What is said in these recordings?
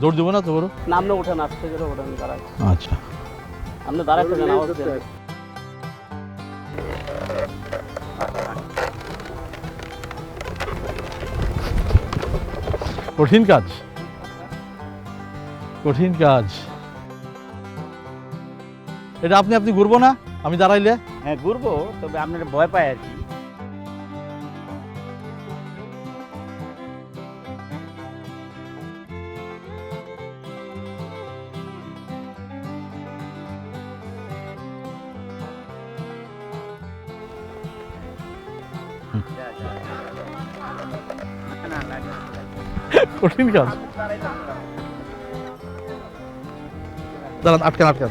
দৌড় দেবো না তো বড় নামলে ওঠেন আসতে গেলে ওঠেন দাঁড়ায় আচ্ছা। আপনি দাঁড়ায় থাকেন আওয়াজ দেন। কঠিন কাজ। কঠিন কাজ। এটা আপনি আপনি ঘুরবো না? আমি দাঁড়াইলে? হ্যাঁ ঘুরবো তবে আপনার ভয় পায় আর কি। কঠিন কাজ। দাঁড়ান আটকান আটকান। আটকান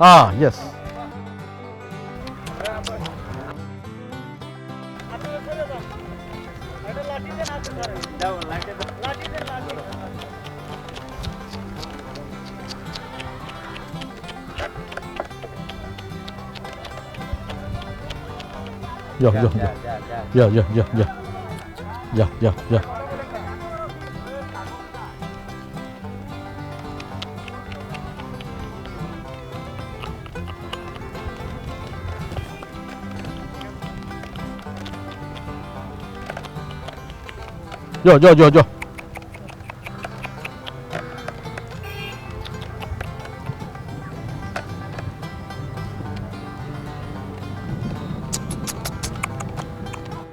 হ্যাঁ yes Ja, Dạ dạ, dạ dạ dạ dạ dạ. Dạ dạ dạ dạ dạ dạ dạ dạ dạ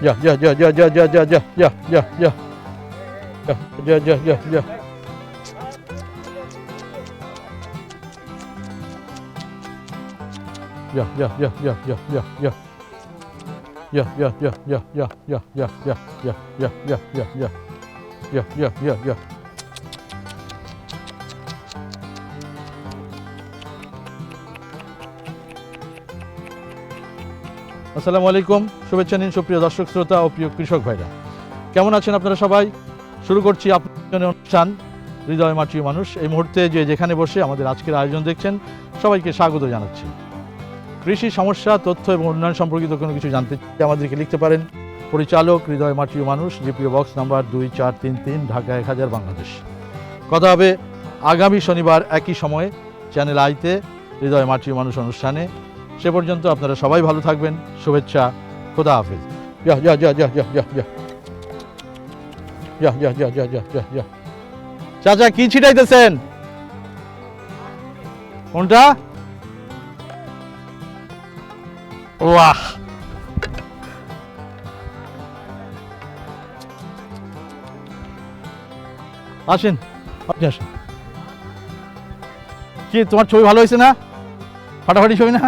Я, я, я, я, я, я, я, я, я, я, я. Я, я, я, я, я. Я, я, я, я, я, я, я. Я, я, я, я, я, я, я, я, я, я, я, я, я, я, я, я, я. আসসালামু আলাইকুম, শুভেচ্ছা নিন সুপ্রিয় দর্শক শ্রোতা ও প্রিয় কৃষক ভাইরা। কেমন আছেন আপনারা সবাই? শুরু করছি আপনার অনুষ্ঠান, হৃদয় মাটির মানুষ। এই মুহূর্তে যে যেখানে বসে আমাদের আজকের আয়োজন দেখছেন, সবাইকে স্বাগত জানাচ্ছি। কৃষি সমস্যা, তথ্য এবং উন্নয়ন সম্পর্কিত কোনো কিছু জানতে আমাদেরকে লিখতে পারেন। পরিচালক, হৃদয় মাটির মানুষ জিপিও বক্স নাম্বার দুই চার তিন তিন, ঢাকা এক হাজার বাংলাদেশ। কথা হবে আগামী শনিবার একই সময়ে চ্যানেল আইতে, হৃদয় মাটির মানুষ অনুষ্ঠানে। সে পর্যন্ত আপনারা সবাই ভালো থাকবেন শুভেচ্ছা খোদা হাফেজ ইয়া ইয়া ইয়া ইয়া ইয়া ইয়া ইয়া ইয়া ইয়া ইয়া ইয়া ইয়া ইয়া ইয়া চাচা কি ছিটাইতেছেন কোনটা ওয়াহ আসেন আপনি আসেন কি তোমার ছবি ভালো হয়েছে না ফাটাফাটি ছবি না